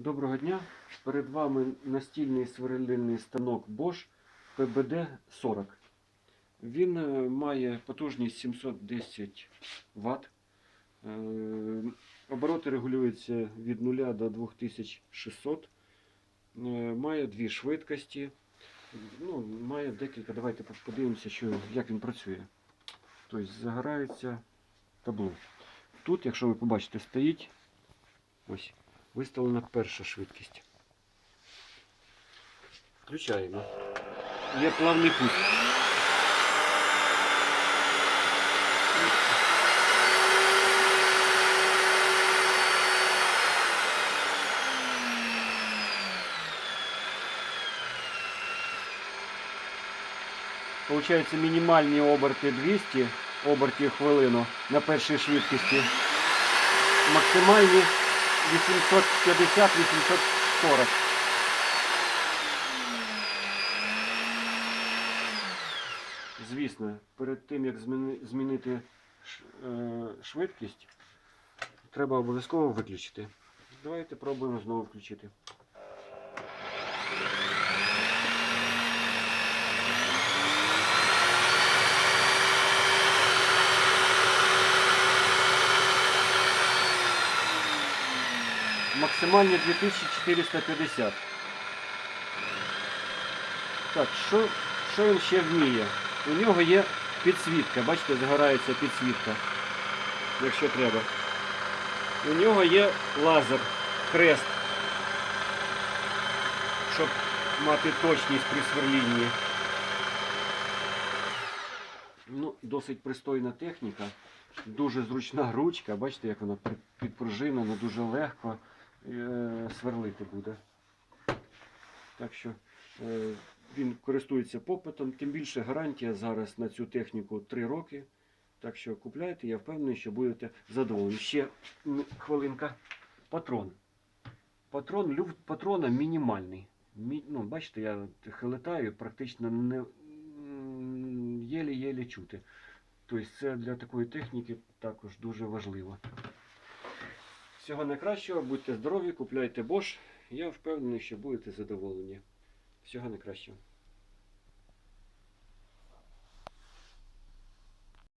Доброго дня. Перед вами настільний сверлильний станок Bosch PBD 40. Він е, має потужність 710 Вт. Е, Обороти регулюються від 0 до 2600. Е, Має дві швидкості. Ну, має декілька. Давайте подивимося, що, як він працює. Тобто загорається табло. Тут, якщо ви побачите, стоїть ось виставлена перша швидкість. Включаємо. Є плавний путь. Получається мінімальні оберти 200 обертів хвилину на першій швидкості. Максимальні 850-840. Звісно, перед тим як змінити е, швидкість, треба обов'язково виключити. Давайте пробуємо знову включити. Максимальні 2450. Так, що, він ще вміє? У нього є підсвітка. Бачите, загорається підсвітка, якщо треба. У нього є лазер, хрест, щоб мати точність при сверлінні. Ну, досить пристойна техніка. Дуже зручна ручка. Бачите, як вона підпружинена, дуже легко сверлити буде. Так що е, він користується попитом, тим більше гарантія зараз на цю техніку 3 роки. Так що купляйте, я впевнений, що будете задоволені. Ще хвилинка. Патрон. Патрон, люфт патрона мінімальний. Мі, ну, бачите, я хилитаю, практично не єлі-єлі чути. Тобто це для такої техніки також дуже важливо. Всього найкращого, будьте здорові, купляйте Bosch. Я впевнений, що будете задоволені. Всього найкращого.